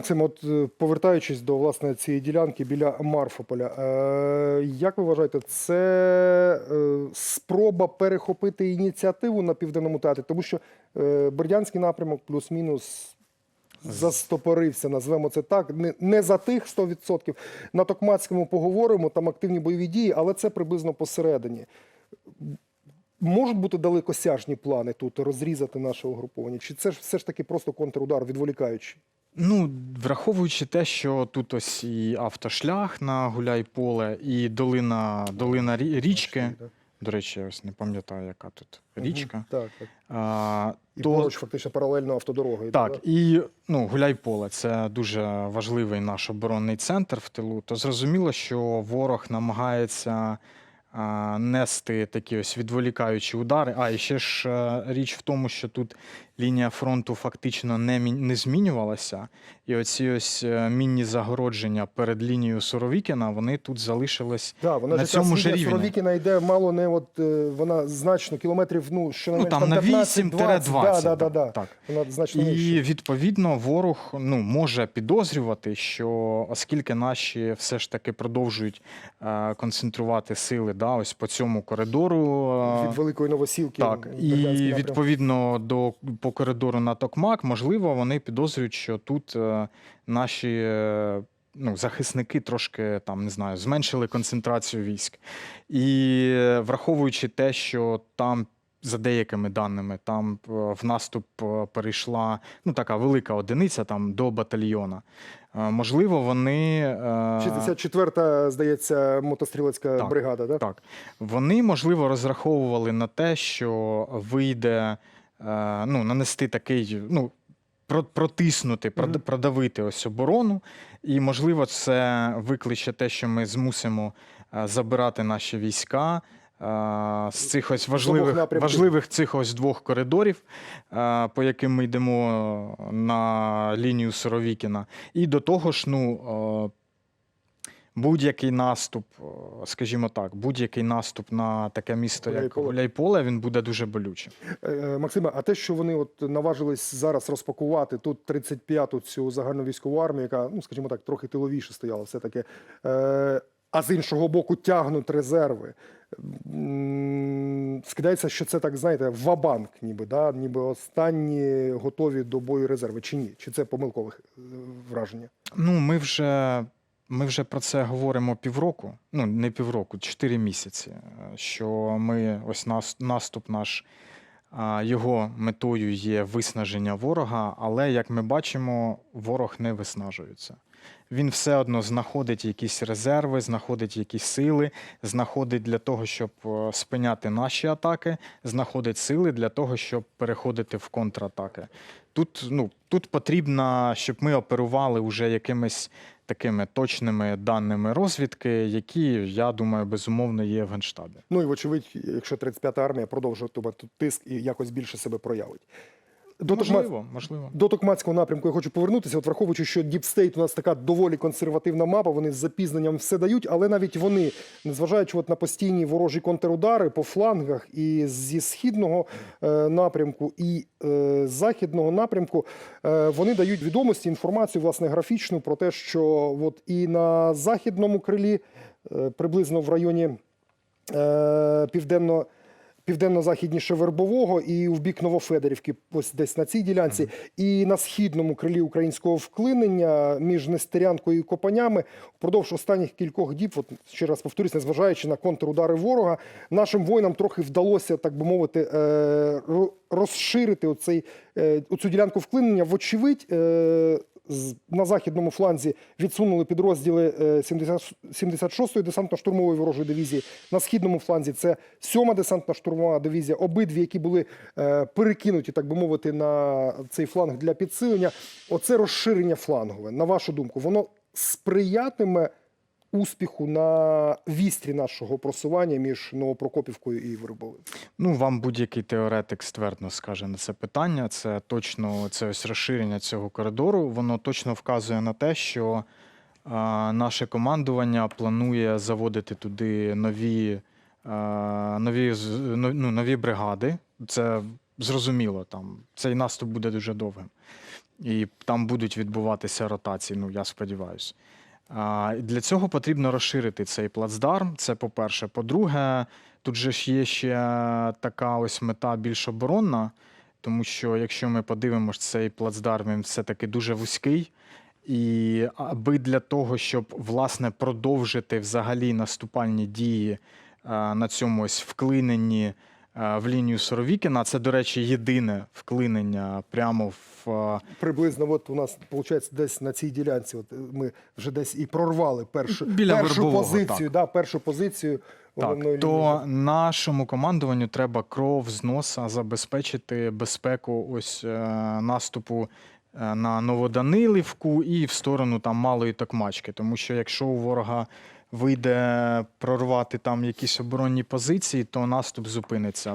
Цим, от е, повертаючись до власне цієї ділянки біля Марфополя, е, як ви вважаєте, це е, спроба перехопити ініціативу на південному театрі, тому що е, Бердянський напрямок плюс-мінус застопорився, назвемо це так. Не, не за тих 100%. На Токмацькому поговоримо, там активні бойові дії, але це приблизно посередині. Можуть бути далекосяжні плани тут розрізати наше угруповання? Чи це ж все ж таки просто контрудар, відволікаючий? Ну, враховуючи те, що тут ось і автошлях на Гуляйполе, і долина, долина річки. До речі, я ось не пам'ятаю, яка тут річка. Так, так. А, І то, поруч фактично паралельно автодорогою. так, да? і ну, Гуляйполе це дуже важливий наш оборонний центр в тилу. То зрозуміло, що ворог намагається нести такі ось відволікаючі удари. А і ще ж е, річ в тому, що тут лінія фронту фактично не, не змінювалася. І оці ось е, мінні загородження перед лінією Суровікіна, вони тут залишились. Да, вона на цьому ж рівні. Суровікіна йде мало не от е, вона значно кілометрів, ну що Ну там на 8-20. Да, да, да, да. Так. Вона значно І нижче. відповідно ворог ну, може підозрювати, що оскільки наші все ж таки продовжують е, концентрувати сили да, ось по цьому коридору. е, від великої новосілки. так, і напрям. відповідно до по коридору на Токмак, можливо, вони підозрюють, що тут е, наші е, ну, захисники трошки там не знаю, зменшили концентрацію військ. І враховуючи те, що там. За деякими даними, там е, в наступ е, перейшла ну така велика одиниця там до батальйона. Е, Можливо, вони е, 64-та, здається, мотострілецька Так, бригада, да? так. Вони, можливо, розраховували на те, що вийде ну, нанести такий, ну, протиснути, продавити ось оборону. І, можливо, це викличе те, що ми змусимо забирати наші війська. Е, З цих ось важливих, важливих цих ось двох коридорів, е, по яким ми йдемо на лінію Суровікіна. І до того ж, ну, е, будь-який наступ, скажімо так, будь-який наступ на таке місто, як Гуляйполе. Він буде дуже болючим. Максиме, а те, що вони от наважились зараз розпакувати тут 35-ту цю загальну військову армію, яка, ну скажімо так, трохи тиловіше стояла, все таки. А з іншого боку, тягнуть резерви. Скидається, що це так, знаєте, вабанк, ніби, да? ніби останні готові до бою резерви, чи ні? Чи це помилкове е, враження? Ну, ми вже, ми вже про це говоримо півроку, ну не півроку, чотири місяці. е, Що ми ось наступ наш. Його метою є виснаження ворога, але як ми бачимо, ворог не виснажується. Він все одно знаходить якісь резерви, знаходить якісь сили, знаходить для того, щоб е, спиняти наші атаки, знаходить сили для того, щоб переходити в контратаки. Тут, ну, тут потрібно, щоб ми оперували вже якимись такими точними даними розвідки, які, я думаю, безумовно є в Генштабі. Ну і вочевидь, якщо 35-та армія продовжуватиме тиск і якось більше себе проявить. До Токма- Можливо, можливо. До Токмацького напрямку я хочу повернутися. От враховуючи, що Діпстейт у нас така доволі консервативна мапа, вони з запізненням все дають, але навіть вони, незважаючи от на постійні ворожі контрудари по флангах і зі східного е, напрямку, і е, західного напрямку, е, вони дають відомості, інформацію, власне, графічну про те, що от і на західному крилі, е, приблизно в районі е, південно. Південно-західніше Вербового і в бік Новофедорівки, ось десь на цій ділянці, і на східному крилі українського вклинення між Нестерянкою і Копанями впродовж останніх кількох діб, от ще раз повторюсь, незважаючи на контрудари ворога, нашим воїнам трохи вдалося, так би мовити, е, розширити оцей, е, оцю ділянку вклинення. Вочевидь, е, на західному фланзі відсунули підрозділи е, 70 76-ї десантно-штурмової ворожої дивізії. На східному фланзі це 7-ма десантно-штурмова дивізія. Обидві, які були е, перекинуті, так би мовити, на цей фланг для підсилення. Оце розширення флангове. На вашу думку, воно сприятиме успіху на вістрі нашого просування між Новопрокопівкою і Вербовим? Ну, вам будь-який теоретик ствердно скаже на це питання. Це точно це ось розширення цього коридору. Воно точно вказує на те, що а, наше командування планує заводити туди нові, а, нові, ну, ну, нові бригади. Це зрозуміло, там цей наступ буде дуже довгим. і там будуть відбуватися ротації. Ну я сподіваюся. Для цього потрібно розширити цей плацдарм. Це по-перше. По-друге, тут же ж є ще така ось мета більш оборонна, тому що якщо ми подивимося, цей плацдарм він все-таки дуже вузький. І аби для того, щоб власне продовжити взагалі наступальні дії е, на цьому ось вклиненні в лінію Соровікіна, це, до речі, єдине вклинення прямо в е, Приблизно, от у нас виходить десь на цій ділянці. От е, ми вже десь і прорвали першу, Біля першу позицію. Да, першу позицію Так, то нашому командуванню треба кров з носа забезпечити безпеку ось е, наступу е, на Новоданилівку і в сторону там малої Токмачки. Тому що якщо у ворога вийде прорвати там якісь оборонні позиції, то наступ зупиниться.